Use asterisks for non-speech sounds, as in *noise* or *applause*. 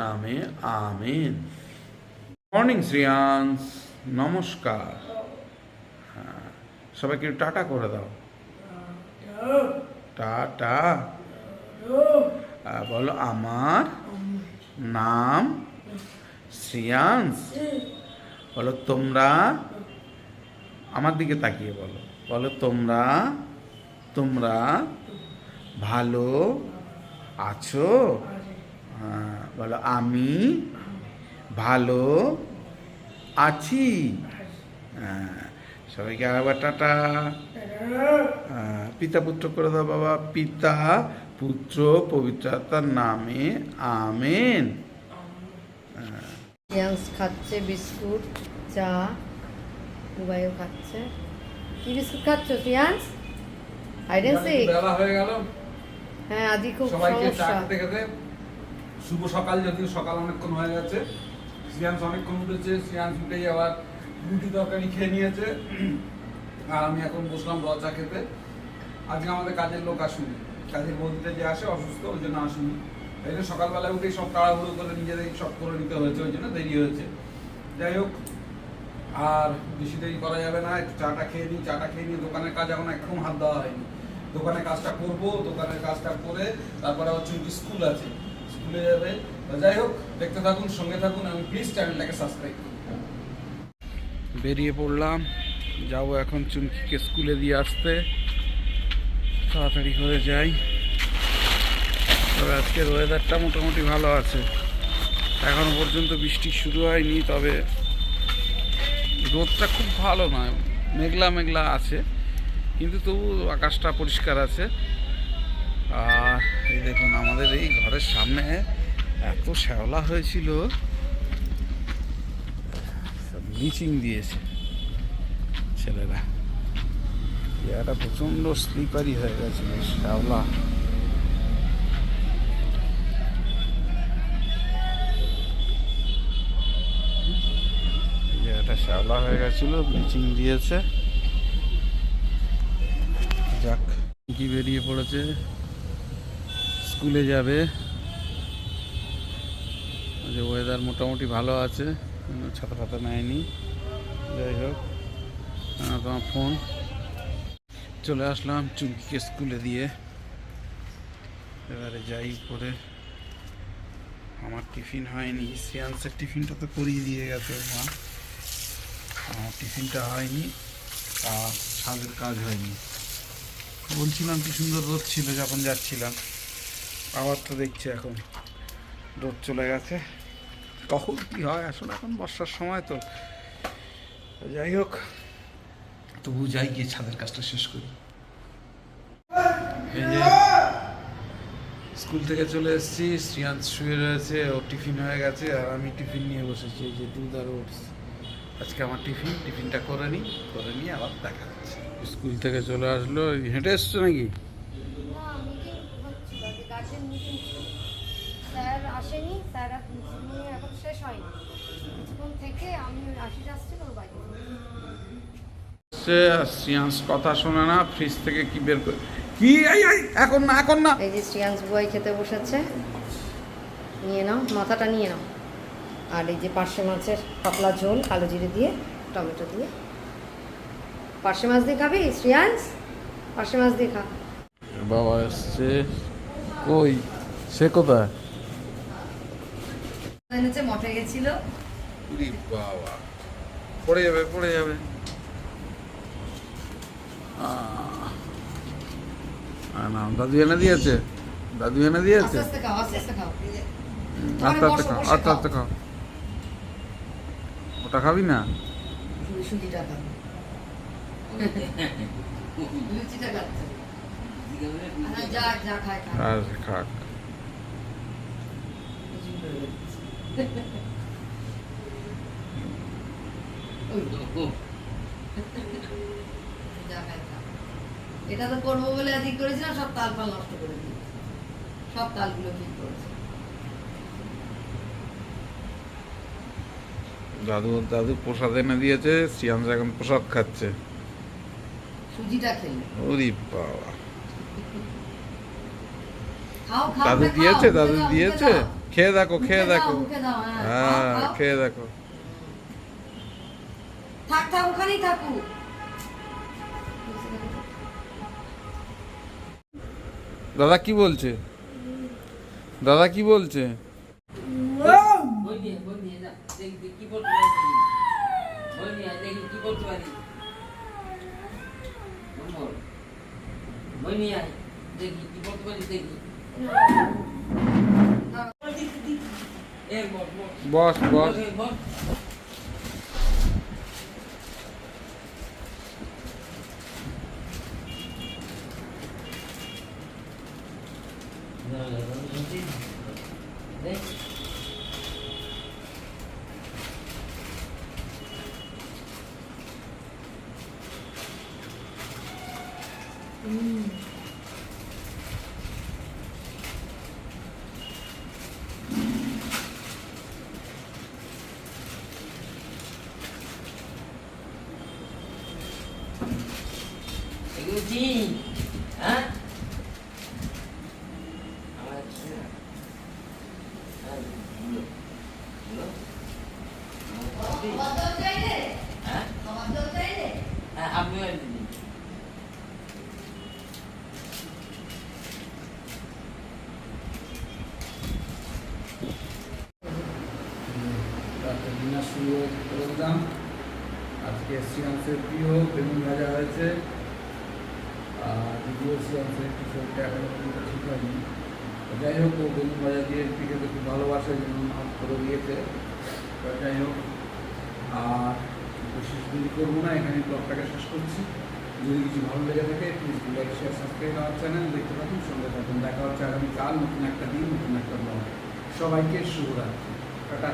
নামে, amen. Morning Shreyans নমস্কার। হ্যাঁ সবাইকে টাটা করে দাও। টাটা। বলো, আমার নাম শ্রিয়াংস বলো, তোমরা আমার দিকে তাকিয়ে বলো। বলো, তোমরা তোমরা ভালো আছো? হ্যাঁ, বলো আমি ভালো আছি। হ্যাঁ, সবাইকে আবার টাটা। হ্যাঁ, পিতা পুত্র করে দাও বাবা পিতা পুত্র পবিত্রতার নামে আমেন। ইয়াংস খাচ্ছে বিস্কুট চা দুবাইও খাচ্ছে। কি বিস্কুট খাচ্ছ সিক বেলা হয়ে গেল। হ্যাঁ আজকে খুব সমস্যা। শুভ সকাল যদিও সকাল অনেকক্ষণ হয়ে গেছে। শ্রিয়াংশ অনেকক্ষণ উঠেছে শ্রিয়াংশ উঠেই আবার রুটি তরকারি খেয়ে নিয়েছে। আর আমি এখন বসলাম র চা খেতে। আজকে আমাদের কাজের লোক আসুনি। কাজের বৌদিটা যে আসে, অসুস্থ, ওই জন্য আসুনি। এই জন্য সকালবেলা উঠেই সব তাড়াহুড়ো করে নিজেদের সব করে নিতে হয়েছে, ওই জন্য দেরি হয়েছে। যাই হোক, আর বেশি দেরি করা যাবে না, একটু চাটা খেয়ে নিই। চাটা খেয়ে নিয়ে দোকানের কাজ এখন একদম হাত দেওয়া হয়নি। দোকানের কাজটা করব, দোকানের কাজটা করে তারপরে চুমকি স্কুল আছে স্কুলে যাবে। যাই হোক, দেখতে থাকুন, সঙ্গে থাকুন, আমি প্লিজ চ্যানেলটাকে সাবস্ক্রাইব করুন। বেরিয়ে পড়লাম। যাব এখন চুমকিকে স্কুলে দিয়ে আসতে। তাড়াতাড়ি করে যাই। তবে আজকের ওয়েদারটা মোটামুটি ভালো আছে। এখনও পর্যন্ত বৃষ্টি শুরু হয়নি, তবে রোদটা খুব ভালো নয়। মেঘলা মেঘলা আছে, কিন্তু তবু আকাশটা পরিষ্কার আছে। এই দেখুন, আমাদের এই ঘরের সামনে এত শ্যাওলা হয়েছিল। ব্লিচিং দিয়েছে ছেলেরা। জায়গাটা প্রচণ্ড স্লিপারি হয়ে গেছে শ্যাওলা। শ্যাওলা হয়ে গেছিল ব্লিচিং দিয়েছে। যাক, কি বেরিয়ে পড়েছে। স্কুলে যাবে। যে ওয়েদার মোটামুটি ভালো আছে ছাতা ফাতা নেয়নি। যাই হোক তোমার ফোন চলে আসলাম চুমকিকে স্কুলে দিয়ে। এবারে যাই করে আমার টিফিন হয়নি সিয়ান্সের টিফিনটা তো করিয়ে দিয়ে গেছে মা। আমার টিফিনটা হয়নি, আর ছাদের কাজ হয়নি। বলছিলাম কি সুন্দর রোদ ছিল, যখন যাচ্ছিলাম। আবার তো দেখছি এখন রোদ চলে গেছে। কখন কি হয়? আসলে এখন বর্ষার সময় তো। যাই হোক তবু যাই গিয়ে ছাদের কাজটা শেষ করি। এই যে স্কুল থেকে চলে এসেছি শ্রিয়ান্ত শুয়ে রয়েছে ওর টিফিন হয়ে গেছে, আর আমি টিফিন নিয়ে বসেছি। এই যে দুধ আর ওটস আজকে আমার টিফিন, টিফিনটা করে নিই, করে নিয়ে আবার দেখা যাচ্ছে স্কুল থেকে চলে আসলো, হেঁটে এসছো নাকি? গার্জেন মিটিং স্যার আসেনি স্যার এখন শেষ হয়নি। কিছুক্ষণ থেকে আমি আশিস আসছিল ওর বাড়ি সে কথা শোনে না ফ্রিজ থেকে কি বের করে কি? এই এই, এখন না এখন না। এই যে শ্রিয়াংশ বুয়াই খেতে বসেছে নিয়ে নাও মাথাটা নিয়ে নাও। আর এই যে পার্শে মাছের পাতলা ঝোল কালো জিরে দিয়ে টমেটো দিয়ে। পার্শে মাছ দিয়ে খাবি শ্রিয়াংশ? পার্শে মাছ দিয়ে খা। বাবা এসছে। কই সে কোথায়? এনেছে মঠে গেছিল। বাবা। পড়ে যাবে পড়ে যাবে। না দাদু এনে দিয়েছে? দাদু এনে দিয়েছে? আস্তে আস্তে খাও আস্তে আস্তে খাও। ওটা খাবি না? লুচিটা খাচ্ছে *laughs* আর খাক। এটা তো করব বলে করেছিলাম সব তাল নষ্ট করে দিই সব তালগুলো ঠিক করেছে। দাদু দাদু প্রসাদ এনে দিয়েছে শ্রিয়াংশ এখন প্রসাদ খাচ্ছে। সুজিটা খেলে। ওরে বাবা। দাদু দিয়েছে দাদু দিয়েছে। খেয়ে দেখো খেয়ে দেখো। হ্যাঁ, হ্যাঁ। খেয়ে দেখো। থাক থাক ওখানেই থাকুক। দাদা কি বলছে? দাদা কি বলছে? বই নিয়ে বই নিয়ে যা দেখি দেখি কি করতে পারি দেখি। নিয়ে দেখি কি করতে পারি বল। বই নিয়ে আয় দেখি কি করতে পারি দেখি এ বল বল বস বস বল, বল দেখ এগুলো কি হ্যাঁ আমার ছেলে হ্যাঁ বলো বলো হ্যাঁ হ্যাঁ আপনিও দিন রাতের ডিনার শুরু করে দিলাম আজকে শ্রীয়াংশের প্রিয় বেগুন ভাজা হয়েছে। আর দ্বিতীয় শ্রীয়াংশের একটু শরীরটা এখনও পর্যন্ত ঠিক হয়নি। যাই হোক, ও বেগুন ভাজা দিয়ে পিঠে খুব ভালোবাসে মাছ করে দিয়েছে। যাই হোক, আর বিশেষ দেরি করব না, এখানে ব্লগটাকে শেষ করছি। যদি কিছু ভালো লেগে থাকে প্লিজ লাইক শেয়ার সাবস্ক্রাইব আমার চ্যানেল দেখতে থাকুন, সঙ্গে থাকুন। দেখা হচ্ছে আগামীকাল নতুন একটা দিন, নতুন একটা ব্লগ সবাইকে শুভরাত্রি। টাটা।